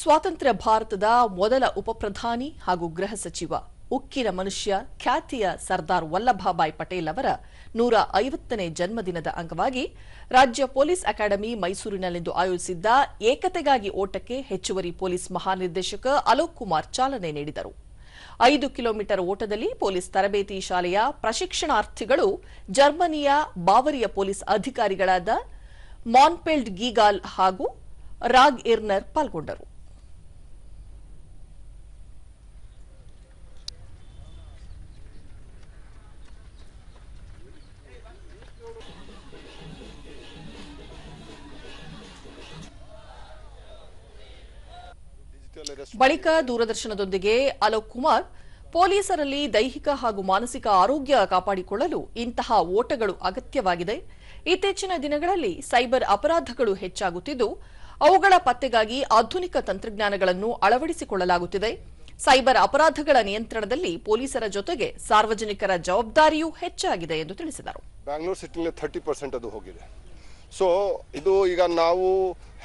ಸ್ವಾತಂತ್ರ್ಯ ಭಾರತದ ಮೊದಲ ಉಪಪ್ರಧಾನಿ ಹಾಗೂ ಗೃಹ ಸಚಿವ ಉಕ್ಕಿನ ಮನುಷ್ಯ ಖ್ಯಾತಿಯ ಸರ್ದಾರ್ ವಲ್ಲಭಭಾಯ್ ಪಟೇಲ್ ಅವರ ನೂರ ಐವತ್ತನೇ ಜನ್ಮದಿನದ ಅಂಗವಾಗಿ ರಾಜ್ಯ ಪೊಲೀಸ್ ಅಕಾಡೆಮಿ ಮೈಸೂರಿನಲ್ಲಿಂದು ಆಯೋಜಿಸಿದ್ದ ಏಕತೆಗಾಗಿ ಓಟಕ್ಕೆ ಹೆಚ್ಚುವರಿ ಪೊಲೀಸ್ ಮಹಾನಿರ್ದೇಶಕ ಅಲೋಕ್ ಕುಮಾರ್ ಚಾಲನೆ ನೀಡಿದರು. ಐದು ಕಿಲೋಮೀಟರ್ ಓಟದಲ್ಲಿ ಪೊಲೀಸ್ ತರಬೇತಿ ಶಾಲೆಯ ಪ್ರಶಿಕ್ಷಣಾರ್ಥಿಗಳು ಜರ್ಮನಿಯ ಬಾವರಿಯ ಪೊಲೀಸ್ ಅಧಿಕಾರಿಗಳಾದ ಮಾನ್ಪೆಲ್ಡ್ ಗೀಗಾಲ್ ಹಾಗೂ ರಾಗ್ ಇರ್ನರ್ ಪಾಲ್ಗೊಂಡರು. ಬಳಿಕ ದೂರದರ್ಶನದೊಂದಿಗೆ ಅಲೋಕ್ ಕುಮಾರ್, ಪೊಲೀಸರಲ್ಲಿ ದೈಹಿಕ ಹಾಗೂ ಮಾನಸಿಕ ಆರೋಗ್ಯ ಕಾಪಾಡಿಕೊಳ್ಳಲು ಇಂತಹ ಓಟಗಳು ಅಗತ್ಯವಾಗಿದೆ. ಇತ್ತೀಚಿನ ದಿನಗಳಲ್ಲಿ ಸೈಬರ್ ಅಪರಾಧಗಳು ಹೆಚ್ಚಾಗುತ್ತಿದ್ದು, ಅವುಗಳ ಪತ್ತೆಗಾಗಿ ಆಧುನಿಕ ತಂತ್ರಜ್ಞಾನಗಳನ್ನು ಅಳವಡಿಸಿಕೊಳ್ಳಲಾಗುತ್ತಿದೆ. ಸೈಬರ್ ಅಪರಾಧಗಳ ನಿಯಂತ್ರಣದಲ್ಲಿ ಪೊಲೀಸರ ಜೊತೆಗೆ ಸಾರ್ವಜನಿಕರ ಜವಾಬ್ದಾರಿಯೂ ಹೆಚ್ಚಾಗಿದೆ ಎಂದು ತಿಳಿಸಿದರು. ಬ್ಯಾಂಗ್ಳೂರ್ ಸಿಟಿಲಿ ಥರ್ಟಿ ಪರ್ಸೆಂಟ್ ಅದು ಹೋಗಿದೆ. ಸೊ ಇದು ಈಗ ನಾವು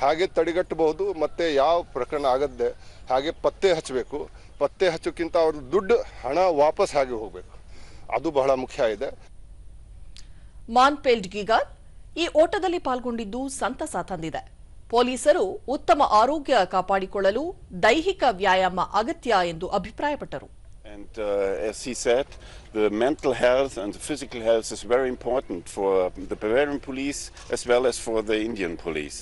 ಹಾಗೆ ತಡೆಗಟ್ಟಬಹುದು ಮತ್ತೆ ಯಾವ ಪ್ರಕರಣ ಆಗದ್ದೆ ಹಾಗೆ ಪತ್ತೆ ಹಚ್ಚಬೇಕು. ಪತ್ತೆ ಹಚ್ಚೋಕ್ಕಿಂತ ಅವ್ರ ದುಡ್ಡು ಹಣ ವಾಪಸ್ ಹಾಗೆ ಹೋಗಬೇಕು. ಅದು ಬಹಳ ಮುಖ್ಯ ಇದೆ. ಮಾನ್ಪೇಲ್ಡ್ ಗಿಗಾರ್ ಈ ಓಟದಲ್ಲಿ ಪಾಲ್ಗೊಂಡಿದ್ದು ಸಂತಸ ತಂದಿದೆ. ಪೊಲೀಸರು ಉತ್ತಮ ಆರೋಗ್ಯ ಕಾಪಾಡಿಕೊಳ್ಳಲು ದೈಹಿಕ ವ್ಯಾಯಾಮ ಅಗತ್ಯ ಎಂದು ಅಭಿಪ್ರಾಯಪಟ್ಟರು. And uh, as he said, the mental health and the physical health is very important for the Bavarian police as well as for the Indian police.